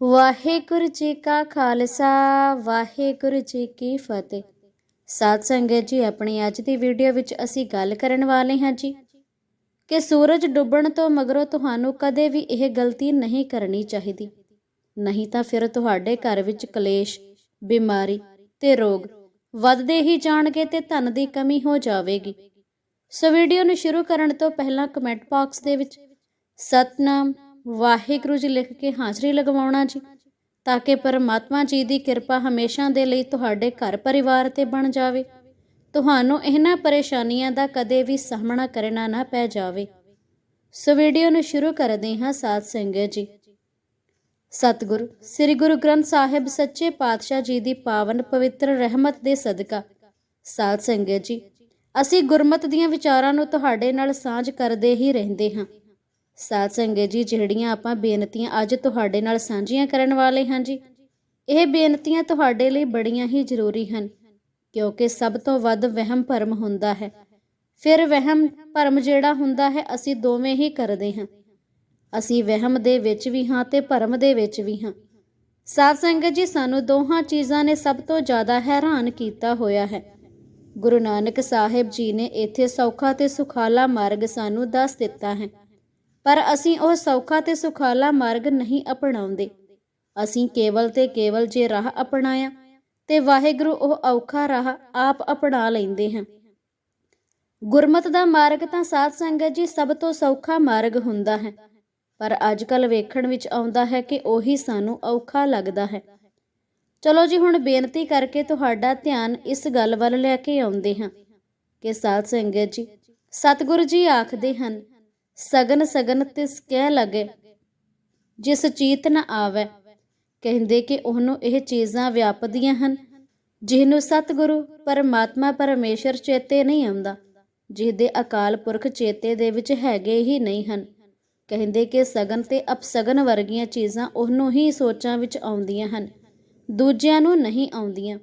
ਵਾਹਿਗੁਰੂ ਜੀ ਕਾ ਖਾਲਸਾ, ਵਾਹਿਗੁਰੂ ਜੀ ਕੀ ਫਤਿਹ। ਸਾਧ ਸੰਗਤ ਜੀ, ਆਪਣੀ ਅੱਜ ਦੀ ਵੀਡੀਓ ਵਿੱਚ ਅਸੀਂ ਗੱਲ ਕਰਨ ਵਾਲੇ ਹਾਂ ਜੀ ਕਿ ਸੂਰਜ ਡੁੱਬਣ ਤੋਂ ਮਗਰੋਂ ਤੁਹਾਨੂੰ ਕਦੇ ਵੀ ਇਹ ਗਲਤੀ ਨਹੀਂ ਕਰਨੀ ਚਾਹੀਦੀ। ਨਹੀਂ ਤਾਂ ਫਿਰ ਤੁਹਾਡੇ ਘਰ ਵਿੱਚ ਕਲੇਸ਼, ਬਿਮਾਰੀ ਤੇ ਰੋਗ ਵੱਧਦੇ ਹੀ ਜਾਣਗੇ ਤੇ ਧਨ ਦੀ ਕਮੀ ਹੋ ਜਾਵੇਗੀ। ਸੋ ਵੀਡੀਓ ਨੂੰ ਸ਼ੁਰੂ ਕਰਨ ਤੋਂ ਪਹਿਲਾਂ ਕਮੈਂਟ ਬਾਕਸ ਦੇ ਵਿੱਚ ਸਤਨਾਮ ਵਾਹਿਗੁਰੂ ਜੀ ਲਿਖ ਕੇ ਹਾਜ਼ਰੀ ਲਗਵਾਉਣਾ ਜੀ, ਤਾਂ ਕਿ ਪਰਮਾਤਮਾ ਜੀ ਦੀ ਕਿਰਪਾ ਹਮੇਸ਼ਾ ਦੇ ਲਈ ਤੁਹਾਡੇ ਘਰ ਪਰਿਵਾਰ ਤੇ ਬਣ ਜਾਵੇ। ਤੁਹਾਨੂੰ ਇਹਨਾਂ ਪਰੇਸ਼ਾਨੀਆਂ ਦਾ ਕਦੇ ਵੀ ਸਾਹਮਣਾ ਕਰਨਾ ਨਾ ਪੈ ਜਾਵੇ। ਸੋ ਵੀਡੀਓ ਨੂੰ ਸ਼ੁਰੂ ਕਰਦੇ ਹਾਂ ਸਾਧ ਸੰਗਤ ਜੀ। ਸਤਿਗੁਰ, ਸ੍ਰੀ ਗੁਰੂ ਗ੍ਰੰਥ ਸਾਹਿਬ ਸੱਚੇ ਪਾਤਸ਼ਾਹ ਜੀ ਦੀ ਪਾਵਨ ਪਵਿੱਤਰ ਰਹਿਮਤ ਦੇ ਸਦਕਾ। ਸਾਧ ਸੰਗਤ ਜੀ, ਅਸੀਂ ਗੁਰਮਤ ਦੀਆਂ ਵਿਚਾਰਾਂ ਨੂੰ ਤੁਹਾਡੇ ਨਾਲ ਸਾਂਝ ਕਰਦੇ ਹੀ ਰਹਿੰਦੇ ਹਾਂ। ਸਾਧ ਸੰਗਤ ਜੀ, ਜਿਹੜੀਆਂ ਆਪਾਂ ਬੇਨਤੀਆਂ ਅੱਜ ਤੁਹਾਡੇ ਨਾਲ ਸਾਂਝੀਆਂ ਕਰਨ ਵਾਲੇ ਹਾਂ ਜੀ, ਇਹ ਬੇਨਤੀਆਂ ਤੁਹਾਡੇ ਲਈ ਬੜੀਆਂ ਹੀ ਜ਼ਰੂਰੀ ਹਨ, ਕਿਉਂਕਿ ਸਭ ਤੋਂ ਵੱਧ ਵਹਿਮ ਭਰਮ ਹੁੰਦਾ ਹੈ। ਫਿਰ ਵਹਿਮ ਭਰਮ ਜਿਹੜਾ ਹੁੰਦਾ ਹੈ, ਅਸੀਂ ਦੋਵੇਂ ਹੀ ਕਰਦੇ ਹਾਂ। ਅਸੀਂ ਵਹਿਮ ਦੇ ਵਿੱਚ ਵੀ ਹਾਂ ਤੇ ਭਰਮ ਦੇ ਵਿੱਚ ਵੀ ਹਾਂ। ਸਾਧ ਸੰਗਤ ਜੀ, ਸਾਨੂੰ ਦੋਹਾਂ ਚੀਜ਼ਾਂ ਨੇ ਸਭ ਤੋਂ ਜ਼ਿਆਦਾ ਹੈਰਾਨ ਕੀਤਾ ਹੋਇਆ ਹੈ। ਗੁਰੂ ਨਾਨਕ ਸਾਹਿਬ ਜੀ ਨੇ ਇੱਥੇ ਸੌਖਾ ਤੇ ਸੁਖਾਲਾ ਮਾਰਗ ਸਾਨੂੰ ਦੱਸ ਦਿੱਤਾ ਹੈ। ਪਰ ਅਸੀਂ ਉਹ ਸੌਖਾ ਤੇ ਸੁਖਾਲਾ ਮਾਰਗ ਨਹੀਂ ਅਪਣਾਉਂਦੇ। ਅਸੀਂ ਕੇਵਲ ਤੇ ਕੇਵਲ ਜੇ ਰਾਹ ਅਪਣਾਇਆ, ਤੇ ਵਾਹਿਗੁਰੂ ਉਹ ਔਖਾ ਰਾਹ ਆਪ ਅਪਣਾ ਲੈਂਦੇ ਹਨ ਗੁਰਮਤ ਦਾ ਮਾਰਗ ਤਾਂ ਸਾਧ ਸੰਗਤ ਜੀ ਸਭ ਤੋਂ ਸੌਖਾ ਮਾਰਗ ਹੁੰਦਾ ਹੈ, ਪਰ ਅੱਜ ਕੱਲ ਵੇਖਣ ਵਿੱਚ ਆਉਂਦਾ ਹੈ ਕਿ ਉਹੀ ਸਾਨੂੰ ਔਖਾ ਲੱਗਦਾ ਹੈ। ਚਲੋ ਜੀ, ਹੁਣ ਬੇਨਤੀ ਕਰਕੇ ਤੁਹਾਡਾ ਧਿਆਨ ਇਸ ਗੱਲ ਵੱਲ ਲੈ ਕੇ ਆਉਂਦੇ ਹਾਂ ਕਿ ਸਾਧ ਸੰਗਤ ਜੀ, ਸਤਿਗੁਰੂ ਜੀ ਆਖਦੇ ਹਨ ਸਗਨ ਸਗਨ ਤਿਸ ਕਹਿ ਲਗੇ। ਜਿਸ ਚੀਤ ਨ ਆਵੇ। ਕਹਿੰਦੇ ਕਿ ਉਹਨੂੰ ਇਹ ਚੀਜ਼ਾਂ ਵਿਆਪਦੀਆਂ ਹਨ। ਜਿਹਨੂੰ ਸਤਿਗੁਰੂ ਪਰਮਾਤਮਾ ਪਰਮੇਸ਼ਰ ਚੇਤੇ ਨਹੀਂ ਆਉਂਦਾ। ਜਿਹਦੇ ਅਕਾਲ ਪੁਰਖ ਚੇਤੇ ਦੇ ਵਿੱਚ ਹੈਗੇ ਹੀ ਨਹੀਂ ਹਨ। ਕਹਿੰਦੇ ਕਿ ਸਗਨ ਤੇ ਅਪਸਗਨ ਵਰਗੀਆਂ ਚੀਜ਼ਾਂ ਉਹਨੂੰ ਹੀ ਸੋਚਾਂ ਵਿੱਚ ਆਉਂਦੀਆਂ ਹਨ। ਦੂਜਿਆਂ ਨੂੰ ਨਹੀਂ ਆਉਂਦੀਆਂ।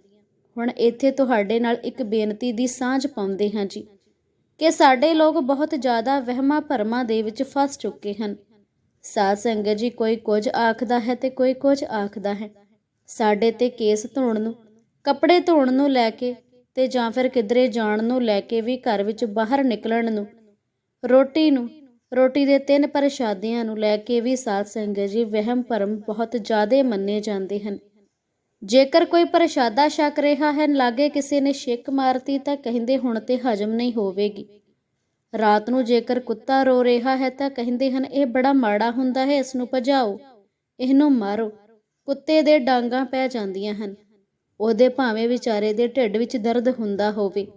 ਹੁਣ ਇੱਥੇ ਤੁਹਾਡੇ ਨਾਲ ਇੱਕ ਬੇਨਤੀ ਦੀ ਸਾਂਝ ਪਾਉਂਦੇ ਹਾਂ ਜੀ। ਕਿ ਸਾਡੇ ਲੋਕ ਬਹੁਤ ਜ਼ਿਆਦਾ ਵਹਿਮਾਂ ਭਰਮਾਂ ਦੇ ਵਿੱਚ ਫਸ ਚੁੱਕੇ ਹਨ। ਸਾਧ ਸੰਗਤ ਜੀ, ਕੋਈ ਕੁਝ ਆਖਦਾ ਹੈ ਤੇ ਕੋਈ ਕੁਝ ਆਖਦਾ ਹੈ। ਸਾਡੇ ਤੇ ਕੇਸ ਧੋਣ ਨੂੰ, ਕੱਪੜੇ ਧੋਣ ਨੂੰ ਲੈ ਕੇ ਤੇ ਜਾਂ ਫਿਰ ਕਿਧਰੇ ਜਾਣ ਨੂੰ ਲੈ ਕੇ ਵੀ ਘਰ ਵਿੱਚ ਬਾਹਰ ਨਿਕਲਣ ਨੂੰ, ਰੋਟੀ ਨੂੰ, ਰੋਟੀ ਦੇ ਤਿੰਨ ਪ੍ਰਸ਼ਾਦਿਆਂ ਨੂੰ ਲੈ ਕੇ ਵੀ ਸਾਧ ਸੰਗਤ ਜੀ, ਵਹਿਮ ਭਰਮ ਬਹੁਤ ਜ਼ਿਆਦਾ ਮੰਨੇ ਜਾਂਦੇ ਹਨ। ਜੇਕਰ ਕੋਈ ਪ੍ਰਸ਼ਾਦਾ ਛਕ ਰਿਹਾ ਹੈ, ਲਾਗੇ ਕਿਸੇ ਨੇ ਛਿੱਕ ਮਾਰਤੀ, ਤਾਂ ਕਹਿੰਦੇ ਹੁਣ ਤੇ ਹਜਮ ਨਹੀਂ ਹੋਵੇਗੀ। ਰਾਤ ਨੂੰ ਜੇਕਰ ਕੁੱਤਾ ਰੋ ਰਿਹਾ ਹੈ, ਤਾਂ ਕਹਿੰਦੇ ਹਨ, ਇਹ ਬੜਾ ਮਾੜਾ ਹੁੰਦਾ ਹੈ, ਇਸ ਨੂੰ ਭਜਾਓ, ਇਹਨੂੰ ਮਾਰੋ। ਕੁੱਤੇ ਦੇ ਡਾਂਗਾਂ ਪੈ ਜਾਂਦੀਆਂ ਹਨ। ਉਹਦੇ ਭਾਵੇਂ ਵਿਚਾਰੇ ਦੇ ਢਿੱਡ ਵਿੱਚ ਦਰਦ ਹੁੰਦਾ ਹੋਵੇ।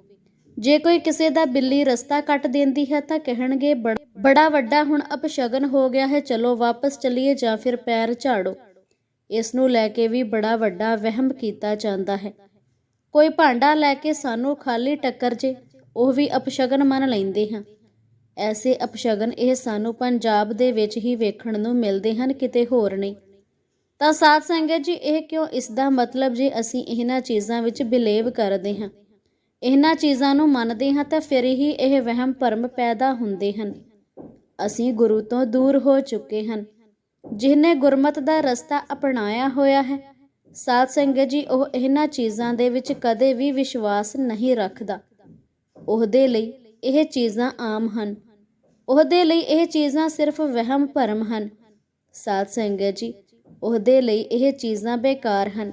ਜੇ ਕੋਈ ਕਿਸੇ ਦਾ ਬਿੱਲੀ ਰਸਤਾ ਕੱਟ ਦਿੰਦੀ ਹੈ, ਤਾਂ ਕਹਿਣਗੇ, ਬੜਾ ਵੱਡਾ ਹੁਣ ਅਪਸ਼ਗਨ ਹੋ ਗਿਆ ਹੈ, ਚਲੋ ਵਾਪਸ ਚਲੀਏ ਜਾਂ ਫਿਰ ਪੈਰ ਝਾੜੋ। ਇਸ ਨੂੰ ਲੈ ਕੇ ਵੀ ਬੜਾ ਵੱਡਾ ਵਹਿਮ ਕੀਤਾ ਜਾਂਦਾ ਹੈ। ਕੋਈ ਭਾਂਡਾ ਲੈ ਕੇ ਸਾਨੂੰ ਖਾਲੀ ਟੱਕਰ ਜੇ, ਉਹ ਵੀ ਅਪਸ਼ਗਨ ਮੰਨ ਲੈਂਦੇ ਹਾਂ। ਐਸੇ ਅਪਸ਼ਗਨ ਇਹ ਸਾਨੂੰ ਪੰਜਾਬ ਦੇ ਵਿੱਚ ਹੀ ਵੇਖਣ ਨੂੰ ਮਿਲਦੇ ਹਨ, ਕਿਤੇ ਹੋਰ ਨਹੀਂ। ਤਾਂ ਸਾਧ ਸੰਗਤ ਜੀ, ਇਹ ਕਿਉਂ ਇਸ ਦਾ ਮਤਲਬ ਜੇ ਅਸੀਂ ਇਹਨਾਂ ਚੀਜ਼ਾਂ ਵਿੱਚ ਬਿਲੀਵ ਕਰਦੇ ਹਾਂ? ਇਹਨਾਂ ਚੀਜ਼ਾਂ ਨੂੰ ਮੰਨਦੇ ਹਾਂ ਤਾਂ ਫਿਰ ਹੀ ਇਹ ਵਹਿਮ ਭਰਮ ਪੈਦਾ ਹੁੰਦੇ ਹਨ। ਅਸੀਂ ਗੁਰੂ ਤੋਂ ਦੂਰ ਹੋ ਚੁੱਕੇ ਹਨ। ਜਿਹਨੇ ਗੁਰਮਤ ਦਾ ਰਸਤਾ ਅਪਣਾਇਆ ਹੋਇਆ ਹੈ, ਸਾਧ ਸੰਗਤ ਜੀ, ਉਹ ਇਹਨਾਂ ਚੀਜ਼ਾਂ ਦੇ ਵਿੱਚ ਕਦੇ ਵੀ ਵਿਸ਼ਵਾਸ ਨਹੀਂ ਰੱਖਦਾ। ਉਹਦੇ ਲਈ ਇਹ ਚੀਜ਼ਾਂ ਆਮ ਹਨ। ਉਹਦੇ ਲਈ ਇਹ ਚੀਜ਼ਾਂ ਸਿਰਫ ਵਹਿਮ ਭਰਮ ਹਨ। ਸਾਧ ਸੰਗਤ ਜੀ, ਉਹਦੇ ਲਈ ਇਹ ਚੀਜ਼ਾਂ ਬੇਕਾਰ ਹਨ।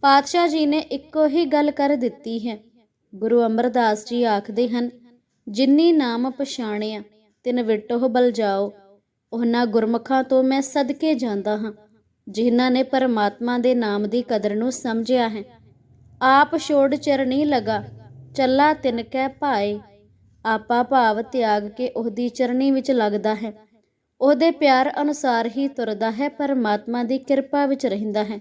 ਪਾਤਸ਼ਾਹ ਜੀ ਨੇ ਇੱਕੋ ਹੀ ਗੱਲ ਕਰ ਦਿੱਤੀ ਹੈ। ਗੁਰੂ ਅਮਰਦਾਸ ਜੀ ਆਖਦੇ ਹਨ, ਜਿਨੀ ਨਾਮ ਪਛਾਣਿਆ, ਤਿਨ ਵਿਟੋ ਬਲ ਜਾਓ ਉਹਨਾਂ ਗੁਰਮਖਾਂ ਤੋਂ ਮੈਂ ਸਦਕੇ ਜਾਂਦਾ ਹਾਂ, ਜਿਨ੍ਹਾਂ ਨੇ ਪਰਮਾਤਮਾ ਦੇ ਨਾਮ ਦੀ ਕਦਰ ਨੂੰ ਸਮਝਿਆ ਹੈ। ਆਪ ਛੋੜ ਚਰਣੀ ਲਗਾ, ਚੱਲਾ ਤਿਨ ਕੈ ਭਾਏ। ਆਪਾ ਭਾਵ ਤਿਆਗ ਕੇ ਉਹਦੀ ਚਰਣੀ ਵਿੱਚ ਲੱਗਦਾ ਹੈ। ਉਹਦੇ ਪਿਆਰ ਅਨੁਸਾਰ ਹੀ ਤੁਰਦਾ ਹੈ, ਪਰਮਾਤਮਾ ਦੀ ਕਿਰਪਾ ਵਿੱਚ ਰਹਿੰਦਾ ਹੈ।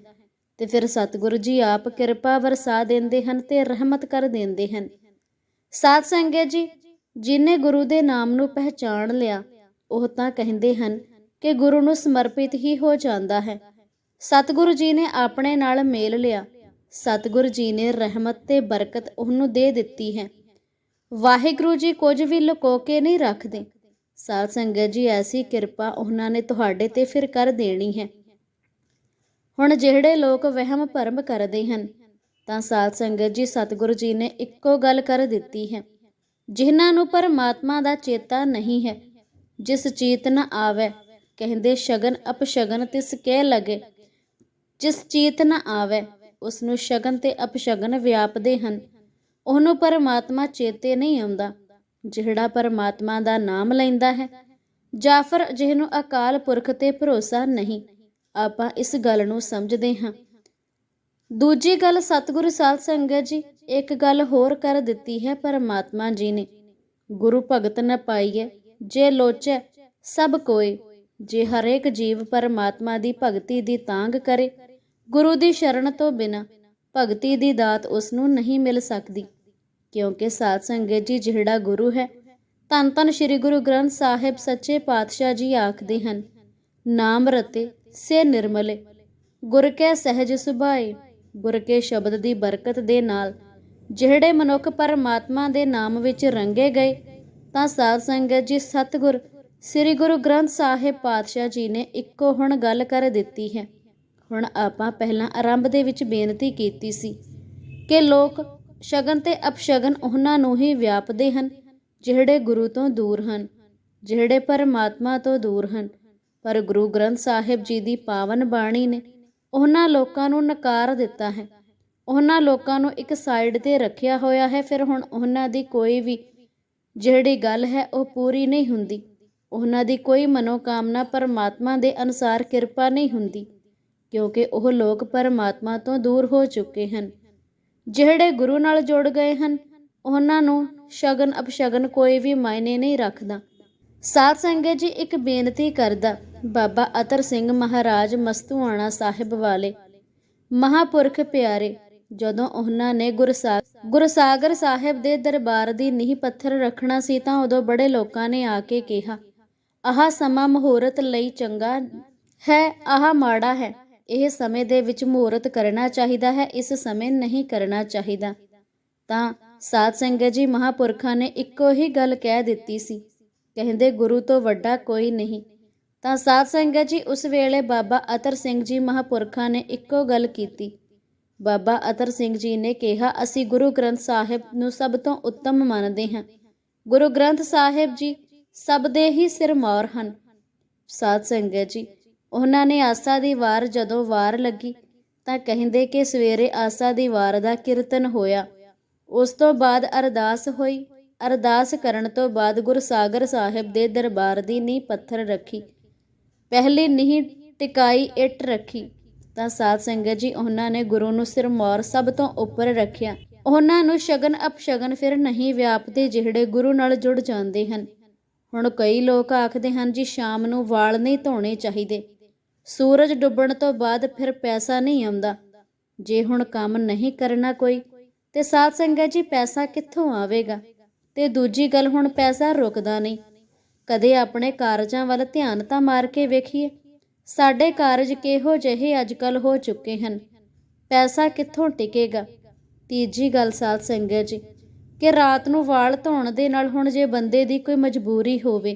ਤੇ ਫਿਰ ਸਤਿਗੁਰੂ ਜੀ ਆਪ ਕਿਰਪਾ ਵਰਸਾ ਦਿੰਦੇ ਹਨ ਤੇ ਰਹਿਮਤ ਕਰ ਦਿੰਦੇ ਹਨ। ਸਾਧ ਸੰਗਤ ਜੀ, ਜਿਨੇ ਗੁਰੂ ਦੇ ਨਾਮ ਨੂੰ ਪਹਿਚਾਣ ਲਿਆ ਉਹ ਤਾਂ ਕਹਿੰਦੇ ਹਨ ਕਿ ਗੁਰੂ ਨੂੰ ਸਮਰਪਿਤ ਹੀ ਹੋ ਜਾਂਦਾ ਹੈ। ਸਤਿਗੁਰੂ ਜੀ ਨੇ ਆਪਣੇ ਨਾਲ ਮੇਲ ਲਿਆ। ਸਤਿਗੁਰੂ ਜੀ ਨੇ ਰਹਿਮਤ ਤੇ ਬਰਕਤ ਉਹਨੂੰ ਦੇ ਦਿੱਤੀ ਹੈ। ਵਾਹਿਗੁਰੂ ਜੀ ਕੁਝ ਵੀ ਲੁਕੋ ਕੇ ਨਹੀਂ ਰੱਖਦੇ। ਸਾਧ ਸੰਗਤ ਜੀ, ਐਸੀ ਕਿਰਪਾ ਉਹਨਾਂ ਨੇ ਤੁਹਾਡੇ ਤੇ ਫਿਰ ਕਰ ਦੇਣੀ ਹੈ। ਹੁਣ ਜਿਹੜੇ ਲੋਕ ਵਹਿਮ ਭਰਮ ਕਰਦੇ ਹਨ, ਤਾਂ ਸਾਧ ਸੰਗਤ ਜੀ, ਸਤਿਗੁਰੂ ਜੀ ਨੇ ਇੱਕੋ ਗੱਲ ਕਰ ਦਿੱਤੀ ਹੈ। ਜਿਨ੍ਹਾਂ ਨੂੰ ਪਰਮਾਤਮਾ ਦਾ ਚੇਤਾ ਨਹੀਂ ਹੈ ਜਿਸ ਚੀਤ ਨ ਆਵੇ, ਕਹਿੰਦੇ ਸ਼ਗਨ ਅਪਸ਼ਗਨ ਤਿਸ ਕਹਿ ਲਗੇ। ਜਿਸ ਚੀਤ ਨ ਆਵੇ ਉਸ ਨੂੰ ਸ਼ਗਨ ਤੇ ਅਪਸ਼ਗਨ ਵਿਆਪਦੇ ਹਨ। ਉਹਨੂੰ ਪਰਮਾਤਮਾ ਚੇਤੇ ਨਹੀਂ ਆਉਂਦਾ, ਜਿਹੜਾ ਪਰਮਾਤਮਾ ਦਾ ਨਾਮ ਲੈਂਦਾ ਹੈ। ਜਾਫਰ, ਜਿਹਨੂੰ ਅਕਾਲ ਪੁਰਖ ਤੇ ਭਰੋਸਾ ਨਹੀਂ, ਆਪਾਂ ਇਸ ਗੱਲ ਨੂੰ ਸਮਝਦੇ ਹਾਂ। ਦੂਜੀ ਗੱਲ ਸਤਿਗੁਰੂ ਸਾਧ ਸੰਗਤ ਜੀ, ਇੱਕ ਗੱਲ ਹੋਰ ਕਰ ਦਿੱਤੀ ਹੈ ਪਰਮਾਤਮਾ ਜੀ ਨੇ। ਗੁਰੂ ਭਗਤ ਨ ਪਾਈਏ ਜੇ ਲੋਚੈ ਸਭ ਕੋਏ ਜੇ ਹਰੇਕ ਜੀਵ ਪਰਮਾਤਮਾ ਦੀ ਭਗਤੀ ਦੀ ਤਾਂਗ ਕਰੇ, ਗੁਰੂ ਦੀ ਸ਼ਰਨ ਤੋਂ ਬਿਨਾ ਭਗਤੀ ਦੀ ਦਾਤ ਉਸ ਨੂੰ ਨਹੀਂ ਮਿਲ ਸਕਦੀ। ਕਿਉਂਕਿ ਸਾਧ ਸੰਗਤ ਜੀ ਜਿਹੜਾ ਗੁਰੂ ਹੈ, ਧੰਨ ਧੰਨ ਸ੍ਰੀ ਗੁਰੂ ਗ੍ਰੰਥ ਸਾਹਿਬ ਸੱਚੇ ਪਾਤਸ਼ਾਹ ਜੀ ਆਖਦੇ ਹਨ, ਨਾਮ ਰਤੇ ਸੇ ਨਿਰਮਲੇ, ਗੁਰ ਕੈ ਸਹਿਜ ਸੁਭਾਏ, ਗੁਰ ਕੇ ਸ਼ਬਦ ਦੀ ਬਰਕਤ ਦੇ ਨਾਲ, ਜਿਹੜੇ ਮਨੁੱਖ ਪਰਮਾਤਮਾ ਦੇ ਨਾਮ ਵਿੱਚ ਰੰਗੇ ਗਏ ਤਾਂ ਸਾਧ ਸੰਗਤ ਜੀ, ਸਤਿਗੁਰ, ਸ੍ਰੀ ਗੁਰੂ ਗ੍ਰੰਥ ਸਾਹਿਬ ਪਾਤਸ਼ਾਹ ਜੀ ਨੇ ਇੱਕੋ ਹੁਣ ਗੱਲ ਕਰ ਦਿੱਤੀ ਹੈ। ਹੁਣ ਆਪਾਂ ਪਹਿਲਾਂ ਆਰੰਭ ਦੇ ਵਿੱਚ ਬੇਨਤੀ ਕੀਤੀ ਸੀ ਕਿ ਲੋਕ ਸ਼ਗਨ ਤੇ ਅਪਸ਼ਗਨ ਉਹਨਾਂ ਨੂੰ ਹੀ ਵਿਆਪਦੇ ਹਨ, ਜਿਹੜੇ ਗੁਰੂ ਤੋਂ ਦੂਰ ਹਨ, ਜਿਹੜੇ ਪਰਮਾਤਮਾ ਤੋਂ ਦੂਰ ਹਨ। ਪਰ ਗੁਰੂ ਗ੍ਰੰਥ ਸਾਹਿਬ ਜੀ ਦੀ ਪਾਵਨ ਬਾਣੀ ਨੇ ਉਹਨਾਂ ਲੋਕਾਂ ਨੂੰ ਨਕਾਰ ਦਿੱਤਾ ਹੈ। ਉਹਨਾਂ ਲੋਕਾਂ ਨੂੰ ਇੱਕ ਸਾਈਡ ਤੇ ਰੱਖਿਆ ਹੋਇਆ ਹੈ, ਫਿਰ ਹੁਣ ਉਹਨਾਂ ਦੀ ਕੋਈ ਵੀ ਜਿਹੜੀ ਗੱਲ ਹੈ ਉਹ ਪੂਰੀ ਨਹੀਂ ਹੁੰਦੀ। ਉਹਨਾਂ ਦੀ ਕੋਈ ਮਨੋਕਾਮਨਾ ਪਰਮਾਤਮਾ ਦੇ ਅਨੁਸਾਰ ਕਿਰਪਾ ਨਹੀਂ ਹੁੰਦੀ, ਕਿਉਂਕਿ ਉਹ ਲੋਕ ਪਰਮਾਤਮਾ ਤੋਂ ਦੂਰ ਹੋ ਚੁੱਕੇ ਹਨ। ਜਿਹੜੇ ਗੁਰੂ ਨਾਲ ਜੁੜ ਗਏ ਹਨ, ਉਹਨਾਂ ਨੂੰ ਸ਼ਗਨ ਅਪਸ਼ਗਨ ਕੋਈ ਵੀ ਮਾਇਨੇ ਨਹੀਂ ਰੱਖਦਾ। ਸਾਧ ਸੰਗਤ ਜੀ ਇੱਕ ਬੇਨਤੀ ਕਰਦਾ, ਬਾਬਾ ਅਤਰ ਸਿੰਘ ਮਹਾਰਾਜ ਮਸਤੂਆਣਾ ਸਾਹਿਬ ਵਾਲੇ, ਮਹਾਪੁਰਖ ਪਿਆਰੇ ਜਦੋਂ ਉਹਨਾਂ ਨੇ ਗੁਰਸਾਗਰ ਗੁਰਸਾਗਰ ਸਾਹਿਬ ਦੇ ਦਰਬਾਰ ਦੀ ਨੀਂਹ ਪੱਥਰ ਰੱਖਣਾ ਸੀ ਤਾਂ ਉਦੋਂ ਬੜੇ ਲੋਕਾਂ ਨੇ ਆ ਕੇ ਕਿਹਾ, ਆਹ ਸਮਾਂ ਮਹੂਰਤ ਲਈ ਚੰਗਾ ਹੈ, ਆਹ ਮਾੜਾ ਹੈ। ਇਹ ਸਮੇਂ ਦੇ ਵਿੱਚ ਮਹੂਰਤ ਕਰਨਾ ਚਾਹੀਦਾ ਹੈ, ਇਸ ਸਮੇਂ ਨਹੀਂ ਕਰਨਾ ਚਾਹੀਦਾ। ਤਾਂ ਸਾਧ ਸੰਗਤ ਜੀ ਮਹਾਪੁਰਖਾਂ ਨੇ ਇੱਕੋ ਹੀ ਗੱਲ ਕਹਿ ਦਿੱਤੀ ਸੀ, ਕਹਿੰਦੇ ਗੁਰੂ ਤੋਂ ਵੱਡਾ ਕੋਈ ਨਹੀਂ। ਤਾਂ ਸਾਧ ਸੰਗਤ ਜੀ ਉਸ ਵੇਲੇ ਬਾਬਾ ਅਤਰ ਸਿੰਘ ਜੀ ਮਹਾਪੁਰਖਾਂ ਨੇ ਇੱਕੋ ਗੱਲ ਕੀਤੀ ਬਾਬਾ ਅਤਰ ਸਿੰਘ ਜੀ ਨੇ ਕਿਹਾ, ਅਸੀਂ ਗੁਰੂ ਗ੍ਰੰਥ ਸਾਹਿਬ ਨੂੰ ਸਭ ਤੋਂ ਉੱਤਮ ਮੰਨਦੇ ਹਾਂ। ਗੁਰੂ ਗ੍ਰੰਥ ਸਾਹਿਬ ਜੀ ਸਭ ਦੇ ਹੀ ਸਿਰਮੌਰ ਹਨ। ਸਾਧ ਸੰਗਤ ਜੀ, ਉਹਨਾਂ ਨੇ ਆਸਾ ਦੀ ਵਾਰ ਜਦੋਂ ਵਾਰ ਲੱਗੀ, ਤਾਂ ਕਹਿੰਦੇ ਕਿ ਸਵੇਰੇ ਆਸਾ ਦੀ ਵਾਰ ਦਾ ਕੀਰਤਨ ਹੋਇਆ। ਉਸ ਤੋਂ ਬਾਅਦ ਅਰਦਾਸ ਹੋਈ। ਅਰਦਾਸ ਕਰਨ ਤੋਂ ਬਾਅਦ ਗੁਰਸਾਗਰ ਸਾਹਿਬ ਦੇ ਦਰਬਾਰ ਦੀ ਨੀਂਹ ਪੱਥਰ ਰੱਖੀ। ਪਹਿਲੀ ਨੀਂਹ ਟਿਕਾਈ ਇੱਟ ਰੱਖੀ। ਤਾਂ ਸਾਧ ਸੰਗਤ ਜੀ ਉਹਨਾਂ ਨੇ ਗੁਰੂ ਨੂੰ ਸਿਰਮੌਰ ਸਭ ਤੋਂ ਉੱਪਰ ਰੱਖਿਆ। ਉਹਨਾਂ ਨੂੰ ਸ਼ਗਨ ਅਪਸ਼ਗਨ ਫਿਰ ਨਹੀਂ ਵਿਆਪਦੇ ਜਿਹੜੇ ਗੁਰੂ ਨਾਲ ਜੁੜ ਜਾਂਦੇ ਹਨ। ਹੁਣ ਕਈ ਲੋਕ ਆਖਦੇ ਹਨ ਜੀ ਸ਼ਾਮ ਨੂੰ ਵਾਲ ਨਹੀਂ ਧੋਣੇ ਚਾਹੀਦੇ। ਸੂਰਜ ਡੁੱਬਣ ਤੋਂ ਬਾਅਦ ਫਿਰ ਪੈਸਾ ਨਹੀਂ ਆਉਂਦਾ। ਜੇ ਹੁਣ ਕੰਮ ਨਹੀਂ ਕਰਨਾ ਕੋਈ, ਤੇ ਸਾਧ ਸੰਗਤ ਜੀ ਪੈਸਾ ਕਿੱਥੋਂ ਆਵੇਗਾ? ਤੇ ਦੂਜੀ ਗੱਲ ਹੁਣ ਪੈਸਾ ਰੁਕਦਾ ਨਹੀਂ। ਕਦੇ ਆਪਣੇ ਕਾਰਜਾਂ ਵੱਲ ਧਿਆਨ ਤਾਂ ਮਾਰ ਕੇ ਵੇਖੀਏ। ਸਾਡੇ ਕਾਰਜ ਕਿਹੋ ਜਿਹੇ ਅੱਜਕੱਲ ਹੋ ਚੁੱਕੇ ਹਨ? ਪੈਸਾ ਕਿੱਥੋਂ ਟਿਕੇਗਾ? ਤੀਜੀ ਗੱਲ ਸਾਧ ਸੰਗਤ ਜੀ, ਕਿ ਰਾਤ ਨੂੰ ਵਾਲ ਧੋਣ ਦੇ ਨਾਲ ਹੁਣ ਜੇ ਬੰਦੇ ਦੀ ਕੋਈ ਮਜਬੂਰੀ ਹੋਵੇ,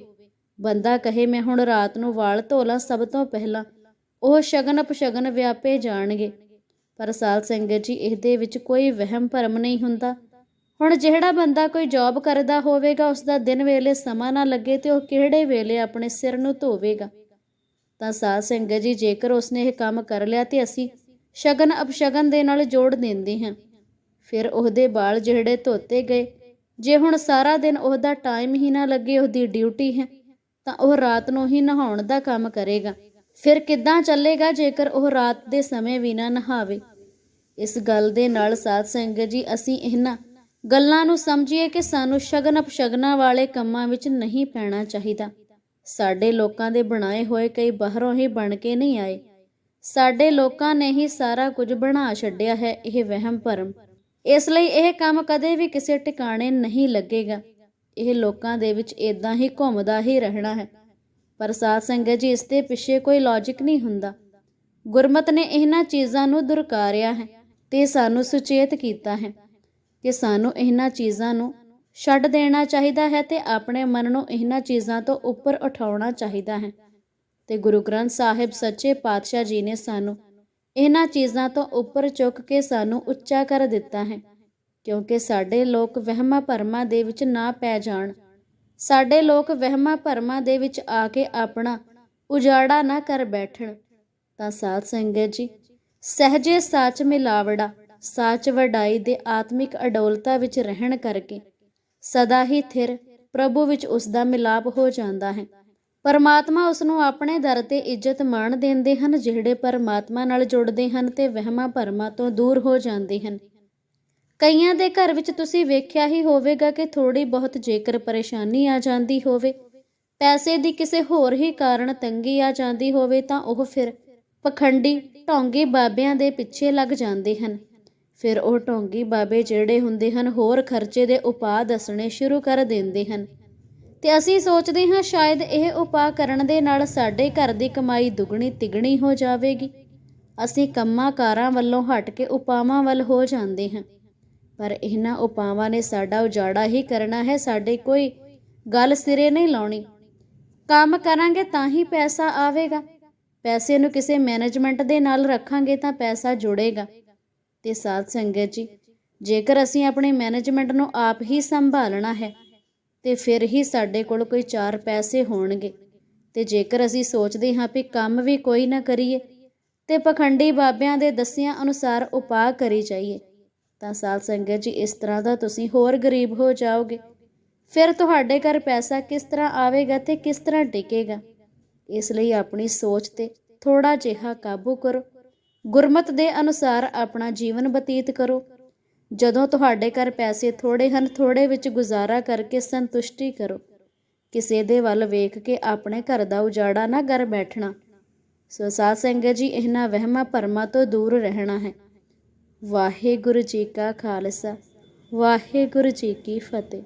ਬੰਦਾ ਕਹੇ ਮੈਂ ਹੁਣ ਰਾਤ ਨੂੰ ਵਾਲ ਧੋ ਲਾਂ ਸਭ ਤੋਂ ਪਹਿਲਾਂ, ਉਹ ਸ਼ਗਨ ਅਪਸ਼ਗਨ ਵਿਆਪੇ ਜਾਣਗੇ। ਪਰ ਸਾਧ ਸੰਗਤ ਜੀ, ਇਹਦੇ ਵਿੱਚ ਕੋਈ ਵਹਿਮ ਭਰਮ ਨਹੀਂ ਹੁੰਦਾ। ਹੁਣ ਜਿਹੜਾ ਬੰਦਾ ਕੋਈ ਜੌਬ ਕਰਦਾ ਹੋਵੇਗਾ ਉਸ ਦਾ ਦਿਨ ਵੇਲੇ ਸਮਾਂ ਨਾ ਲੱਗੇ ਤੇ ਉਹ ਕਿਹੜੇ ਵੇਲੇ ਆਪਣੇ ਸਿਰ ਨੂੰ ਧੋਵੇਗਾ? ਤਾਂ ਸਾਧ ਸੰਗਤ ਜੀ, ਜੇਕਰ ਉਸਨੇ ਇਹ ਕੰਮ ਕਰ ਲਿਆ ਤੇ ਅਸੀਂ ਸ਼ਗਨ ਅਪਸ਼ਗਨ ਦੇ ਨਾਲ ਜੋੜ ਦਿੰਦੇ ਹਾਂ। ਫਿਰ ਉਹਦੇ ਬਾਲ ਜਿਹੜੇ ਧੋਤੇ ਗਏ। ਜੇ ਹੁਣ ਸਾਰਾ ਦਿਨ ਉਹਦਾ ਟਾਈਮ ਹੀ ਨਾ ਲੱਗੇ, ਉਹਦੀ ਡਿਊਟੀ ਹੈ, ਤਾਂ ਉਹ ਰਾਤ ਨੂੰ ਹੀ ਨਹਾਉਣ ਦਾ ਕੰਮ ਕਰੇਗਾ। ਫਿਰ ਕਿੱਦਾਂ ਚੱਲੇਗਾ, ਜੇਕਰ ਉਹ ਰਾਤ ਦੇ ਸਮੇਂ ਵੀ ਨਾ ਨਹਾਵੇ? ਇਸ ਗੱਲ ਦੇ ਨਾਲ ਸਾਧ ਸੰਗਤ ਜੀ, ਅਸੀਂ ਇਹਨਾਂ ਗੱਲਾਂ ਨੂੰ ਸਮਝੀਏ ਕਿ ਸਾਨੂੰ ਸ਼ਗਨ ਅਪਸ਼ਗਨਾਂ ਵਾਲੇ ਕੰਮਾਂ ਵਿੱਚ ਨਹੀਂ ਪੈਣਾ ਚਾਹੀਦਾ। ਸਾਡੇ ਲੋਕਾਂ ਦੇ ਬਣਾਏ ਹੋਏ ਕਈ ਬਾਹਰੋਂ ਹੀ ਬਣ ਕੇ ਨਹੀਂ ਆਏ। ਸਾਡੇ ਲੋਕਾਂ ਨੇ ਹੀ ਸਾਰਾ ਕੁਝ ਬਣਾ ਛੱਡਿਆ ਹੈ ਇਹ ਵਹਿਮ ਭਰਮ। ਇਸ ਲਈ ਇਹ ਕੰਮ ਕਦੇ ਵੀ ਕਿਸੇ ਟਿਕਾਣੇ ਨਹੀਂ ਲੱਗੇਗਾ। ਇਹ ਲੋਕਾਂ ਦੇ ਵਿੱਚ ਇਦਾਂ ਹੀ ਘੁੰਮਦਾ ਹੀ ਰਹਿਣਾ ਹੈ। ਪਰ ਸਾਧ ਸੰਗਤ ਜੀ, ਇਸ ਦੇ ਪਿੱਛੇ ਕੋਈ ਲੌਜੀਕ ਨਹੀਂ ਹੁੰਦਾ। ਗੁਰਮਤ ਨੇ ਇਹਨਾਂ ਚੀਜ਼ਾਂ ਨੂੰ ਦੁਰਕਾਰਿਆ ਹੈ ਤੇ ਸਾਨੂੰ ਸੁਚੇਤ ਕੀਤਾ ਹੈ ਕਿ ਸਾਨੂੰ ਇਹਨਾਂ ਚੀਜ਼ਾਂ ਨੂੰ ਛੱਡ ਦੇਣਾ ਚਾਹੀਦਾ ਹੈ ਤੇ ਆਪਣੇ ਮਨ ਨੂੰ ਇਹਨਾਂ ਚੀਜ਼ਾਂ ਤੋਂ ਉੱਪਰ ਉਠਾਉਣਾ ਚਾਹੀਦਾ ਹੈ। ਤੇ ਗੁਰੂ ਗ੍ਰੰਥ ਸਾਹਿਬ ਸੱਚੇ ਪਾਤਸ਼ਾਹ ਜੀ ਨੇ ਸਾਨੂੰ ਇਹਨਾਂ ਚੀਜ਼ਾਂ ਤੋਂ ਉੱਪਰ ਚੁੱਕ ਕੇ ਸਾਨੂੰ ਉੱਚਾ ਕਰ ਦਿੱਤਾ ਹੈ। ਕਿਉਂਕਿ ਸਾਡੇ ਲੋਕ ਵਹਿਮਾਂ ਭਰਮਾਂ ਦੇ ਵਿੱਚ ਨਾ ਪੈ ਜਾਣ। ਸਾਡੇ ਲੋਕ ਵਹਿਮਾਂ ਭਰਮਾਂ ਦੇ ਵਿੱਚ ਆ ਕੇ ਆਪਣਾ ਉਜਾੜਾ ਨਾ ਕਰ ਬੈਠਣ। ਤਾਂ ਸਾਧ ਸੰਗਤ ਜੀ, ਸਹਜੇ ਸਾਚ ਮਿਲਾਵੜਾ, ਸਾਚ ਵਡਾਈ ਦੇ ਆਤਮਿਕ ਅਡੋਲਤਾ ਵਿੱਚ ਰਹਿਣ ਕਰਕੇ ਸਦਾ ਹੀ ਥਿਰ ਪ੍ਰਭੂ ਵਿੱਚ ਉਸ ਦਾ ਮਿਲਾਪ ਹੋ ਜਾਂਦਾ ਹੈ। ਪਰਮਾਤਮਾ ਉਸ ਨੂੰ ਆਪਣੇ ਦਰ ਤੇ ਇੱਜ਼ਤ ਮਾਣ ਦਿੰਦੇ ਹਨ, ਜਿਹੜੇ ਪਰਮਾਤਮਾ ਨਾਲ ਜੁੜਦੇ ਹਨ ਤੇ ਵਹਿਮਾਂ ਭਰਮਾਂ ਤੋਂ ਦੂਰ ਹੋ ਜਾਂਦੇ ਹਨ। ਕਈਆਂ ਦੇ ਘਰ ਵਿੱਚ ਤੁਸੀਂ ਵੇਖਿਆ ਹੀ ਹੋਵੇਗਾ ਕਿ ਥੋੜੀ ਬਹੁਤ ਜੇਕਰ ਪਰੇਸ਼ਾਨੀ ਆ ਜਾਂਦੀ ਹੋਵੇ, ਪੈਸੇ ਦੀ ਕਿਸੇ ਹੋਰ ਹੀ ਕਾਰਨ ਤੰਗੀ ਆ ਜਾਂਦੀ ਹੋਵੇ ਤਾਂ ਉਹ ਫਿਰ ਪਖੰਡੀ ਢੋਂਗੀ ਬਾਬਿਆਂ ਦੇ ਪਿੱਛੇ ਲੱਗ ਜਾਂਦੇ ਹਨ। ਫਿਰ ਉਹ ਢੋਂਗੀ ਬਾਬੇ ਜਿਹੜੇ ਹੁੰਦੇ ਹਨ, ਹੋਰ ਖਰਚੇ ਦੇ ਉਪਾਅ ਦੱਸਣੇ ਸ਼ੁਰੂ ਕਰ ਦਿੰਦੇ ਹਨ। ਤੇ ਅਸੀਂ ਸੋਚਦੇ ਹਾਂ, ਸ਼ਾਇਦ ਇਹ ਉਪਾਅ ਕਰਨ ਦੇ ਨਾਲ ਸਾਡੇ ਘਰ ਦੀ ਕਮਾਈ ਦੁੱਗਣੀ ਤਿਗਣੀ ਹੋ ਜਾਵੇਗੀ। ਅਸੀਂ ਕੰਮਾਂ ਕਾਰਾਂ ਵੱਲੋਂ ਹਟ ਕੇ ਉਪਾਵਾਂ ਵੱਲ ਹੋ ਜਾਂਦੇ ਹਾਂ। ਪਰ ਇਹਨਾਂ ਉਪਾਵਾਂ ਨੇ ਸਾਡਾ ਉਜਾੜਾ ਹੀ ਕਰਨਾ ਹੈ, ਸਾਡੇ ਕੋਈ ਗੱਲ ਸਿਰੇ ਨਹੀਂ ਲਾਉਣੀ। ਕੰਮ ਕਰਾਂਗੇ ਤਾਂ ਹੀ ਪੈਸਾ ਆਵੇਗਾ। ਪੈਸੇ ਨੂੰ ਕਿਸੇ ਮੈਨੇਜਮੈਂਟ ਦੇ ਨਾਲ ਰੱਖਾਂਗੇ ਤਾਂ ਪੈਸਾ ਜੁੜੇਗਾ। ਤੇ ਸਾਧ ਸੰਗਤ ਜੀ, ਜੇਕਰ ਅਸੀਂ ਆਪਣੇ ਮੈਨੇਜਮੈਂਟ ਨੂੰ ਆਪ ਹੀ ਸੰਭਾਲਣਾ ਹੈ, ਤੇ ਫਿਰ ਹੀ ਸਾਡੇ ਕੋਲ ਕੋਈ ਚਾਰ ਪੈਸੇ ਹੋਣਗੇ। ਤੇ ਜੇਕਰ ਅਸੀਂ ਸੋਚਦੇ ਹਾਂ ਵੀ ਕੰਮ ਵੀ ਕੋਈ ਨਾ ਕਰੀਏ, ਤੇ ਪਖੰਡੀ ਬਾਬਿਆਂ ਦੇ ਦੱਸਿਆਂ ਅਨੁਸਾਰ ਉਪਾਅ ਕਰੀ ਜਾਈਏ, ਤਾਂ ਸਾਧ ਸੰਗਤ ਜੀ, ਇਸ ਤਰ੍ਹਾਂ ਦਾ ਤੁਸੀਂ ਹੋਰ ਗਰੀਬ ਹੋ ਜਾਓਗੇ। ਫਿਰ ਤੁਹਾਡੇ ਘਰ ਪੈਸਾ ਕਿਸ ਤਰ੍ਹਾਂ ਆਵੇਗਾ ਤੇ ਕਿਸ ਤਰ੍ਹਾਂ ਟਿਕੇਗਾ? ਇਸ ਲਈ ਆਪਣੀ ਸੋਚ ਤੇ ਥੋੜਾ ਜਿਹਾ ਕਾਬੂ ਕਰੋ। ਗੁਰਮਤ ਦੇ ਅਨੁਸਾਰ ਆਪਣਾ ਜੀਵਨ ਬਤੀਤ ਕਰੋ। ਜਦੋਂ ਤੁਹਾਡੇ ਘਰ ਪੈਸੇ ਥੋੜੇ ਹਨ ਥੋੜੇ ਵਿੱਚ ਗੁਜ਼ਾਰਾ ਕਰਕੇ ਸੰਤੁਸ਼ਟੀ ਕਰੋ। ਕਿਸੇ ਦੇ ਵੱਲ ਵੇਖ ਕੇ ਆਪਣੇ ਘਰ ਦਾ ਉਜਾੜਾ ਨਾ ਕਰ ਬੈਠਣਾ। ਸੋ ਸਾਧ ਸੰਗਤ ਜੀ, ਇਹਨਾਂ ਵਹਿਮਾਂ ਭਰਮਾਂ ਤੋਂ ਦੂਰ ਰਹਿਣਾ ਹੈ। ਵਾਹਿਗੁਰੂ ਜੀ ਕਾ ਖਾਲਸਾ, ਵਾਹਿਗੁਰੂ ਜੀ ਕੀ ਫਤਿਹ।